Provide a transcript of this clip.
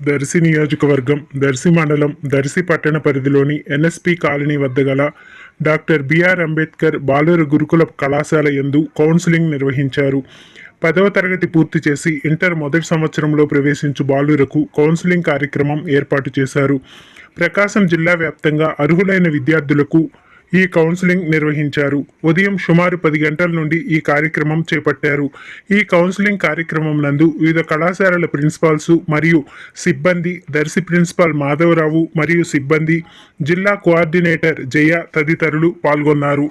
దర్శి నియోజకవర్గం దర్శి మండలం దర్శి పట్టణ పరిధిలోని ఎన్ఎస్పి కాలనీ వద్ద గల డాక్టర్ బిఆర్ అంబేద్కర్ బాలుర గురుకుల కళాశాల యందు కౌన్సిలింగ్ నిర్వహించారు. పదవ తరగతి పూర్తి చేసి ఇంటర్ మొదటి సంవత్సరంలో ప్రవేశించు బాలురకు కౌన్సిలింగ్ కార్యక్రమం ఏర్పాటు చేశారు. ప్రకాశం జిల్లా వ్యాప్తంగా అర్హులైన విద్యార్థులకు ఈ కౌన్సిలింగ్ నిర్వహించారు. ఉదయం సుమారు పది గంటల నుండి ఈ కార్యక్రమం చేపట్టారు. ఈ కౌన్సిలింగ్ కార్యక్రమం నందు వివిధ కళాశాలల ప్రిన్సిపాల్స్ మరియు సిబ్బంది దర్శి ప్రిన్సిపాల్ మాధవరావు మరియు సిబ్బంది జిల్లా కోఆర్డినేటర్ జయ తదితరులు పాల్గొన్నారు.